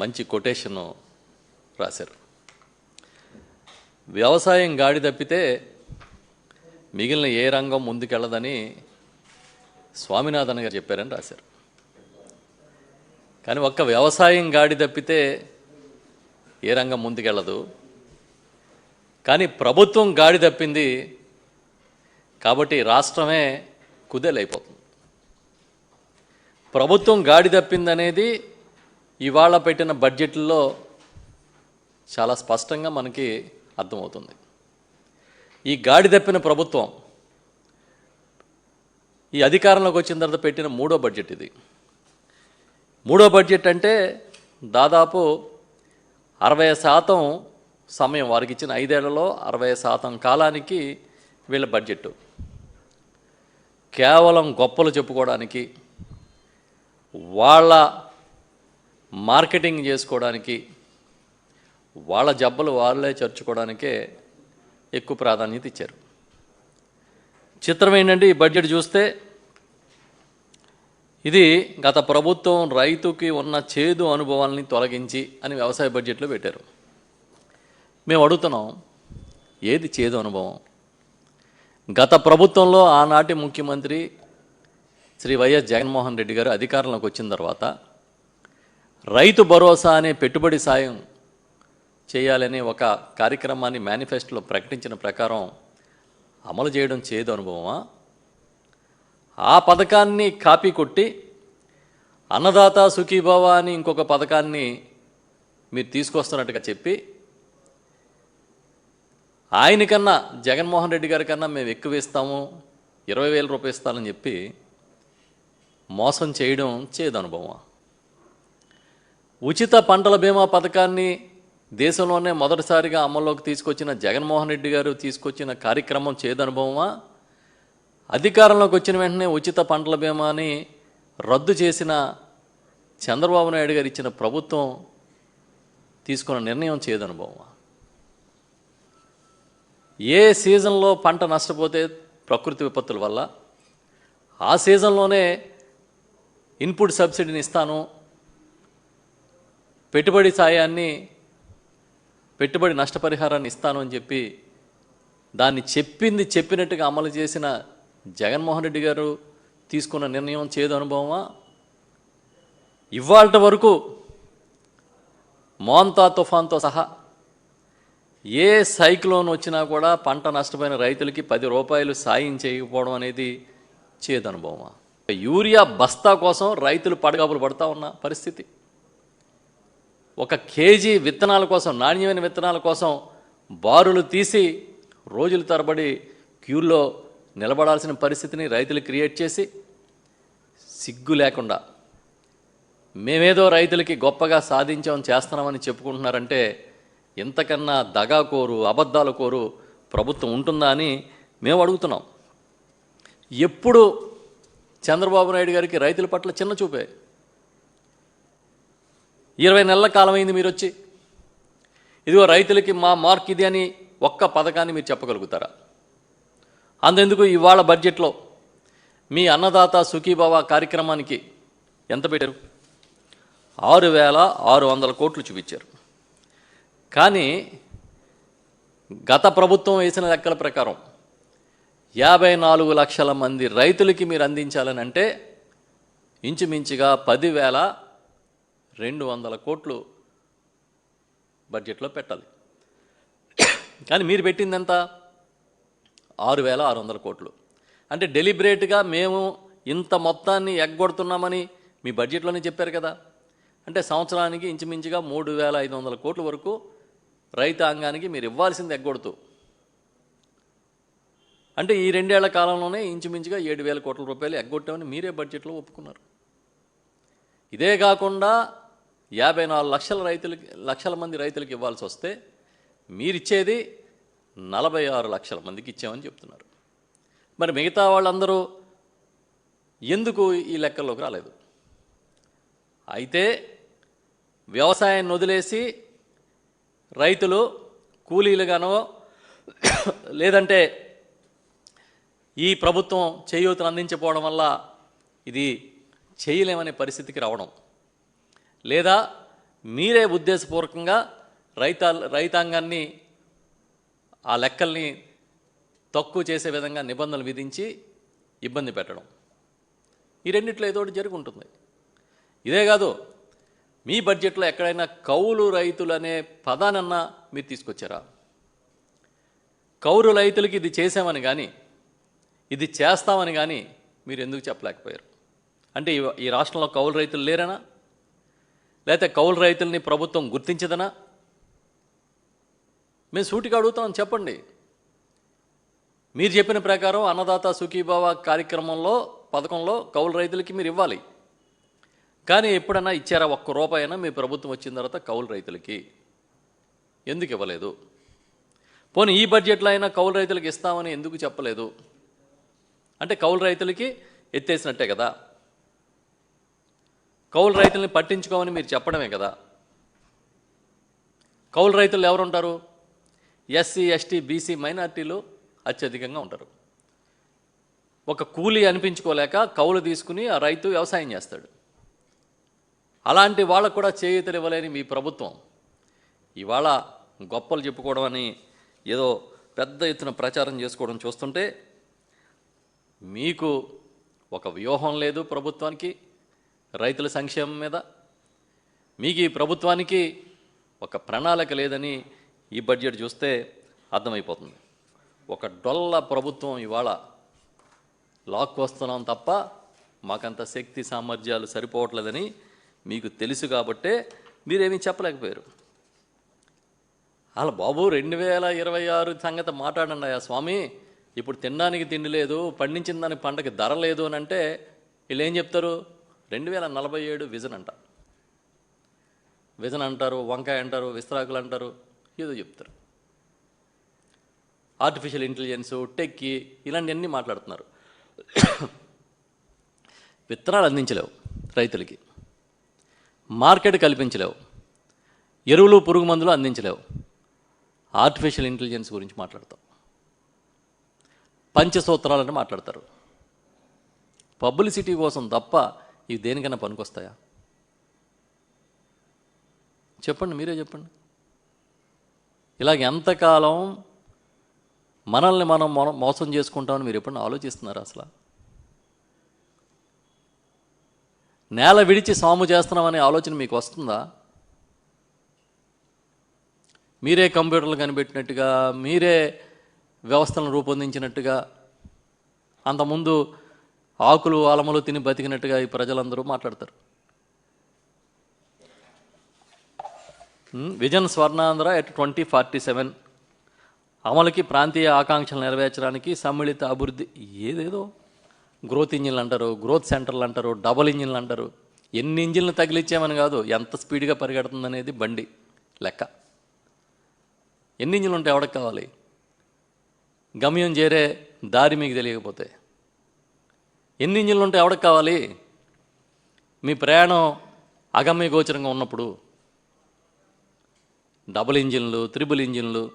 మంచి కొటేషను రాశారు. వ్యవసాయం గాడి తప్పితే మిగిలిన ఏ రంగం ముందుకెళ్ళదని స్వామినాథన్ గారు చెప్పారని రాశారు. కానీ ఒక్క వ్యవసాయం గాడి తప్పితే ఏ రంగం ముందుకెళ్ళదు కానీ ప్రభుత్వం గాడి తప్పింది కాబట్టి రాష్ట్రమే కుదేలైపోతుంది. ప్రభుత్వం గాడి తప్పిందనేది ఇవాళ పెట్టిన బడ్జెట్లో చాలా స్పష్టంగా మనకి అర్థమవుతుంది. ఈ గాడి తప్పిన ప్రభుత్వం ఈ అధికారంలోకి వచ్చిన తర్వాత పెట్టిన మూడో బడ్జెట్ ఇది. మూడో బడ్జెట్ అంటే దాదాపు అరవై శాతం సమయం వారికి ఇచ్చిన ఐదేళ్ళలో అరవై శాతం కాలానికి వీళ్ళ బడ్జెట్ కేవలం గొప్పలు చెప్పుకోవడానికి వాళ్ళ మార్కెటింగ్ చేసుకోవడానికి వాళ్ళ జబ్బలు వాళ్ళే చర్చుకోవడానికే ఎక్కువ ప్రాధాన్యత ఇచ్చారు. చిత్రం ఏంటంటే ఈ బడ్జెట్ చూస్తే ఇది గత ప్రభుత్వం రైతుకి ఉన్న చేదు అనుభవాల్ని తొలగించి అని వ్యవసాయ బడ్జెట్లో పెట్టారు. మేము అడుగుతున్నాం ఏది చేదు అనుభవం? గత ప్రభుత్వంలో ఆనాటి ముఖ్యమంత్రి శ్రీ వైఎస్ జగన్మోహన్ రెడ్డి గారు అధికారంలోకి వచ్చిన తర్వాత రైతు భరోసా అనే పెట్టుబడి సాయం చేయాలనే ఒక కార్యక్రమాన్ని మేనిఫెస్టోలో ప్రకటించిన ప్రకారం అమలు చేయడం చేదు అనుభవమా? ఆ పథకాన్ని కాపీ కొట్టి అన్నదాత సుఖీభవ అని ఇంకొక పథకాన్ని మీరు తీసుకొస్తున్నట్టుగా చెప్పి ఆయనకన్నా జగన్మోహన్ రెడ్డి గారి కన్నా మేము ఎక్కువ ఇస్తాము ఇరవై వేల రూపాయలు ఇస్తానని చెప్పి మోసం చేయడం చేదు అనుభవం ఉచిత పంటల బీమా పథకాన్ని దేశంలోనే మొదటిసారిగా అమల్లోకి తీసుకొచ్చిన జగన్మోహన్ రెడ్డి గారు తీసుకొచ్చిన కార్యక్రమం చేదనుభవమా? అధికారంలోకి వచ్చిన వెంటనే ఉచిత పంటల బీమాని రద్దు చేసిన చంద్రబాబు నాయుడు గారు ఇచ్చిన ప్రభుత్వం తీసుకున్న నిర్ణయం చేదనుభవమా? ఏ సీజన్లో పంట నష్టపోతే ప్రకృతి విపత్తుల వల్ల? ఆ సీజన్లోనే ఇన్పుట్ సబ్సిడీని ఇస్తాను పెట్టుబడి సాయాన్ని పెట్టుబడి నష్టపరిహారాన్ని ఇస్తాను అని చెప్పి దాన్ని చెప్పింది చెప్పినట్టుగా అమలు చేసిన జగన్మోహన్ రెడ్డి గారు తీసుకున్న నిర్ణయం చేదు అనుభవమా? ఇవాళ వరకు మోంతా తుఫాన్తో సహా ఏ సైక్లోన్ వచ్చినా కూడా పంట నష్టపోయిన రైతులకి పది రూపాయలు సాయం చేయకపోవడం అనేది చేదు అనుభవమా? యూరియా బస్తా కోసం రైతులు పడగాపులు పడతా ఉన్న పరిస్థితి. ఒక కేజీ విత్తనాల కోసం నాణ్యమైన విత్తనాల కోసం బారులు తీసి రోజుల తరబడి క్యూల్లో నిలబడాల్సిన పరిస్థితిని రైతులు క్రియేట్ చేసి సిగ్గు లేకుండా మేమేదో రైతులకి గొప్పగా సాధించాం చేస్తున్నామని చెప్పుకుంటున్నారంటే ఇంతకన్నా దగా కోరు అబద్ధాల కోరు ప్రభుత్వం ఉంటుందా అని మేము అడుగుతున్నాం. ఎప్పుడు చంద్రబాబు నాయుడు గారికి రైతుల పట్ల చిన్న చూపే ఇరవై నెలల కాలం అయింది మీరు వచ్చి ఇదిగో రైతులకి మా మార్క్ ఇది అని ఒక్క పథకాన్ని మీరు చెప్పగలుగుతారా? అందుకు ఇవాళ బడ్జెట్లో మీ అన్నదాత సుఖీభావ కార్యక్రమానికి ఎంత పెట్టారు? ఆరు వేల ఆరు వందల కోట్లు చూపించారు. కానీ గత ప్రభుత్వం వేసిన లెక్కల ప్రకారం యాభై నాలుగు లక్షల మంది రైతులకి మీరు అందించాలని అంటే ఇంచుమించుగా పదివేల రెండు వందల కోట్లు బడ్జెట్లో పెట్టాలి. కానీ మీరు పెట్టింది ఎంత ఆరు వేల ఆరు వందల కోట్లు. అంటే డెలిబరేట్గా మేము ఇంత మొత్తాన్ని ఎగ్గొడుతున్నామని మీ బడ్జెట్లోనే చెప్పారు కదా. అంటే సంవత్సరానికి ఇంచుమించుగా మూడు వేల ఐదు వందల కోట్ల వరకు రైతాంగానికి మీరు ఇవ్వాల్సింది ఎగ్గొడుతూ. అంటే ఈ రెండేళ్ళ కాలంలోనే ఇంచుమించుగా ఏడు వేల కోట్ల రూపాయలు ఎగ్గొట్టామని మీరే బడ్జెట్లో ఒప్పుకున్నారు. ఇదే కాకుండా యాభై నాలుగు లక్షల రైతులకి లక్షల మంది రైతులకు ఇవ్వాల్సి వస్తే మీరిచ్చేది నలభై ఆరు లక్షల మందికి ఇచ్చామని చెప్తున్నారు. మరి మిగతా వాళ్ళందరూ ఎందుకు ఈ లెక్కల్లోకి రాలేదు? అయితే వ్యవసాయాన్ని వదిలేసి రైతులు కూలీలుగానో లేదంటే ఈ ప్రభుత్వం చేయూతను అందించకపోవడం వల్ల ఇది చేయలేమనే పరిస్థితికి రావడం లేదా మీరే ఉద్దేశపూర్వకంగా రైతా రైతాంగాన్ని ఆ లెక్కల్ని తక్కువ చేసే విధంగా నిబంధనలు విధించి ఇబ్బంది పెట్టడం. ఈ రెండిట్లో ఏదో ఒకటి జరుగుంటుంది ఇదే కాదు మీ బడ్జెట్లో ఎక్కడైనా కౌలు రైతులు అనే పదానన్నా మీరు తీసుకొచ్చారా? కౌలు రైతులకి ఇది చేసామని కానీ ఇది చేస్తామని కానీ మీరు ఎందుకు చెప్పలేకపోయారు? అంటే ఈ- ఈ రాష్ట్రంలో కౌలు రైతులు లేరనా? లేకపోతే కౌలు రైతుల్ని ప్రభుత్వం గుర్తించదనా? మేము సూటిగా అడుగుతామని చెప్పండి. మీరు చెప్పిన ప్రకారం అన్నదాత సుఖీభావ కార్యక్రమంలో పథకంలో కౌలు రైతులకి మీరు ఇవ్వాలి. కానీ ఎప్పుడన్నా ఇచ్చారా ఒక్క రూపాయైనా మీ ప్రభుత్వం వచ్చిన తర్వాత కౌలు రైతులకి? ఎందుకు ఇవ్వలేదు? పోనీ ఈ బడ్జెట్లో అయినా కౌలు రైతులకు ఇస్తామని ఎందుకు చెప్పలేదు? అంటే కౌలు రైతులకి ఎత్తేసినట్టే కదా. కౌలు రైతుల్ని పట్టించుకోమని మీరు చెప్పడమే కదా. కౌలు రైతులు ఎవరుంటారు? ఎస్సీ ఎస్టీ బీసీ మైనార్టీలు అత్యధికంగా ఉంటారు. ఒక కూలీ అనిపించుకోలేక కౌలు తీసుకుని ఆ రైతు వ్యవసాయం చేస్తాడు. అలాంటి వాళ్ళకు కూడా చేయూతలు ఇవ్వలేని మీ ప్రభుత్వం. ఇవాళ గొప్పలు చెప్పుకోవడం అని ఏదో పెద్ద ఎత్తున ప్రచారం చేసుకోవడం చూస్తుంటే మీకు ఒక వ్యూహం లేదు ప్రభుత్వానికి. రైతుల సంక్షేమం మీద. మీకు ఈ ప్రభుత్వానికి ఒక ప్రణాళిక లేదని ఈ బడ్జెట్ చూస్తే అర్థమైపోతుంది. ఒక డొల్ల ప్రభుత్వం ఇవాళ లాక్కొస్తున్నాం తప్ప మాకంత శక్తి సామర్థ్యాలు సరిపోవట్లేదని మీకు తెలుసు కాబట్టే మీరేమీ చెప్పలేకపోయారు. అలా బాబు రెండు వేల ఇరవై ఆరు సంగతి మాట్లాడండి ఆ స్వామి. ఇప్పుడు తినడానికి తిండి లేదు పండించిన దానికి పంటకి ధర లేదు అని అంటే వీళ్ళు ఏం చెప్తారు? రెండు వేల నలభై ఏడు విజన్ అంట. విజన్ అంటారు వంకాయ అంటారు విస్తరాకులు అంటారు ఏదో చెప్తారు. ఆర్టిఫిషియల్ ఇంటెలిజెన్స్ టెక్కి ఇలాంటివన్నీ మాట్లాడుతున్నారు. విత్తనాలు అందించలేవు రైతులకి. మార్కెట్ కల్పించలేవు. ఎరువులు పురుగు మందులు అందించలేవు. ఆర్టిఫిషియల్ ఇంటెలిజెన్స్ గురించి మాట్లాడతాం. పంచసూత్రాలని మాట్లాడతారు. పబ్లిసిటీ కోసం తప్ప ఇవి దేనికైనా పనికొస్తాయా? చెప్పండి మీరే చెప్పండి. ఇలాగ ఎంతకాలం మనల్ని మనం మోసం చేసుకుంటామని మీరు ఎప్పుడన్నా ఆలోచిస్తున్నారు అసలు? నేల విడిచి సాము చేస్తున్నామనే ఆలోచన మీకు వస్తుందా? మీరే కంప్యూటర్లు కనిపెట్టినట్టుగా మీరే వ్యవస్థలను రూపొందించినట్టుగా అంతకుముందు ఆకులు అలములు తిని బతికినట్టుగా ఈ ప్రజలందరూ మాట్లాడతారు. Vision Swarnandhra at twenty forty seven. అమలుకి ప్రాంతీయ ఆకాంక్షలు నెరవేర్చడానికి సమ్మిళిత అభివృద్ధి ఏదేదో. గ్రోత్ ఇంజిన్లు అంటారు గ్రోత్ సెంటర్లు అంటారు డబల్ ఇంజిన్లు అంటారు. ఎన్ని ఇంజిన్లు తగిలిచ్చామని కాదు ఎంత స్పీడ్గా పరిగెడుతుంది అనేది బండి లెక్క. ఎన్ని ఇంజిన్లు ఉంటే ఎవడికి కావాలి? గమ్యం చేరే దారి మీకు తెలియకపోతే. ఎన్ని ఇంజిన్లు ఉంటే ఎవరికి కావాలి? మీ ప్రయాణం అగమ్య గోచరంగా ఉన్నప్పుడు. Double ఇంజిన్లు triple ఇంజిన్లు